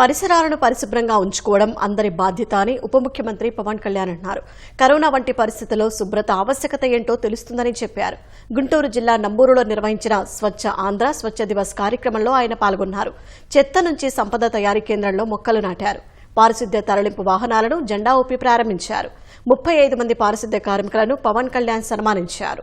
పరిసరాలను పరిశుభ్రంగా ఉంచుకోవడం అందరి బాధ్యత అని ఉప ముఖ్యమంత్రి పవన్ కళ్యాణ్ అన్నారు. కరోనా వంటి పరిస్థితుల్లో శుభ్రత ఆవశ్యకత ఏంటో తెలుస్తుందని చెప్పారు. గుంటూరు జిల్లా నంబూరులో నిర్వహించిన స్వచ్ఛ ఆంధ్ర స్వచ్ఛ దివస్ కార్యక్రమంలో ఆయన పాల్గొన్నారు. చెత్త నుంచి సంపద తయారీ కేంద్రంలో మొక్కలు నాటారు. పారిశుద్ధ్య తరలింపు వాహనాలను జెండా ఊపి ప్రారంభించారు. ముప్పై ఐదు మంది పారిశుద్ధ్య కార్మికులను పవన్ కళ్యాణ్ సన్మానించారు.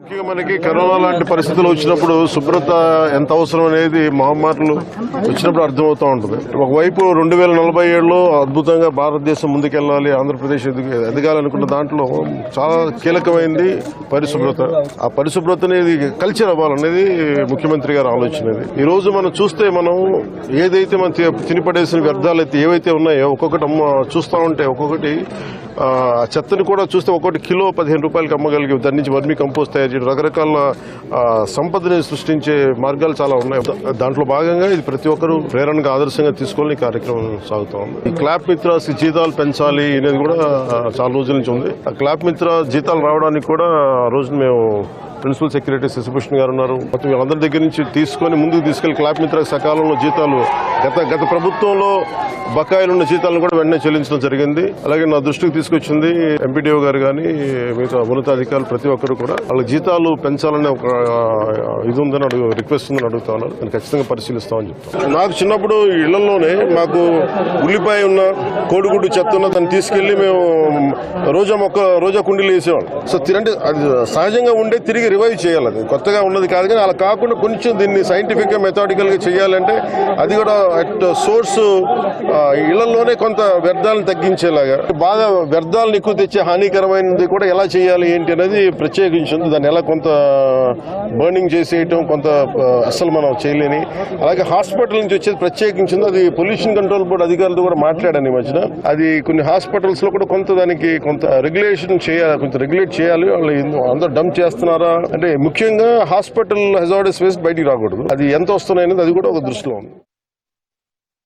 ముఖ్యంగా మనకి కరోనా లాంటి పరిస్థితులు వచ్చినప్పుడు శుభ్రత ఎంత అవసరం అనేది మహమ్మారులు వచ్చినప్పుడు అర్థమవుతూ ఉంటుంది. ఒకవైపు రెండు వేల నలభై ఏడులో అద్భుతంగా భారతదేశం ముందుకెళ్ళాలి ఆంధ్రప్రదేశ్ ఎదగాలనుకున్న దాంట్లో చాలా కీలకమైంది పరిశుభ్రత. ఆ పరిశుభ్రత అనేది కల్చర్ అవ్వాలనేది ముఖ్యమంత్రి గారి ఆలోచనది ఈ రోజు మనం చూస్తే మనం ఏదైతే మనం తినిపడేసిన వ్యర్థాలు అయితే ఏవైతే ఉన్నాయో ఒక్కొక్కటి అమ్మ చూస్తూ ఉంటే ఒక్కొక్కటి చెత్తని కూడా చూస్తే ఒక్కొక్కటి కిలో పదిహేను రూపాయలకి అమ్మగలిగి. దాని నుంచి వర్మీ కంపోస్ట్ తయారు రకరకాల సంపదని సృష్టించే మార్గాలు చాలా ఉన్నాయి. దాంట్లో భాగంగా ఇది ప్రతి ఒక్కరూ ప్రేరణగా ఆదర్శంగా తీసుకొని ఈ కార్యక్రమం సాగుతా ఉంది. ఈ క్లాప్ మిత్రాస్ జీతాలు పెంచాలి అనేది కూడా చాలా రోజుల నుంచి ఉంది. ఆ క్లాప్ మిత్ర జీతాలు రావడానికి కూడా ఆ రోజున మేము ప్రిన్సిపల్ సెక్రటరీ శశిభూషణ్ గారు ఉన్నారు. మొత్తం వీళ్ళందరి దగ్గర నుంచి తీసుకొని ముందుకు తీసుకెళ్ళి క్లాప్ మిత్ర సకాలంలో జీతాలు గత గత ప్రభుత్వంలో బకాయిలు ఉన్న జీతాలను కూడా వెంటనే చెల్లించడం జరిగింది. అలాగే నా దృష్టికి తీసుకొచ్చింది ఎంపీడీఓ గారు కానీ మిగతా ఉన్నతాధికారులు ప్రతి ఒక్కరు కూడా వాళ్ళ జీతాలు పెంచాలనే ఒక ఇది ఉందని అడుగు రిక్వెస్ట్ ఉందని అడుగుతా ఉన్నారు. నేను ఖచ్చితంగా పరిశీలిస్తామని చెప్తాను. నాకు చిన్నప్పుడు ఇళ్ళలోనే మాకు ఉల్లిపాయ ఉన్న కోడిగుడ్డు చెత్త ఉన్న దాన్ని తీసుకెళ్ళి మేము రోజా మొక్క రోజా కుండీలు వేసేవాళ్ళం. సో తిరంటే అది సహజంగా ఉండే తిరిగి రివైవ్ చేయాలి అది. కొత్తగా ఉన్నది కాదు కానీ అలా కాకుండా కొంచెం దీన్ని సైంటిఫిక్గా మెథాడికల్గా చేయాలంటే అది కూడా అట్ సోర్స్ ఇళ్ళలోనే కొంత వ్యర్థాలను తగ్గించేలాగా. బాగా వ్యర్థాలను ఎక్కువ తెచ్చే హానికరమైనది కూడా ఎలా చేయాలి ఏంటి అనేది ప్రత్యేకించింది. దాన్ని ఎలా కొంత బర్నింగ్ చేసేయటం కొంత అస్సలు మనం చేయలేని. అలాగే హాస్పిటల్ నుంచి వచ్చేది ప్రత్యేకించింది. అది పొల్యూషన్ కంట్రోల్ బోర్డు అధికారులతో కూడా మాట్లాడాను ఈ మధ్యన. అది కొన్ని హాస్పిటల్స్లో కూడా కొంత దానికి కొంత రెగ్యులేషన్ చేయాలి కొంత రెగ్యులేట్ చేయాలి. వాళ్ళు అందరూ డంప్ చేస్తున్నారా? అంటే ముఖ్యంగా హాస్పిటల్ హెజార్డస్ వేస్ట్ బయటికి రాకూడదు. అది ఎంత వస్తున్నాయి అనేది అది కూడా ఒక దృష్టిలో ఉంది.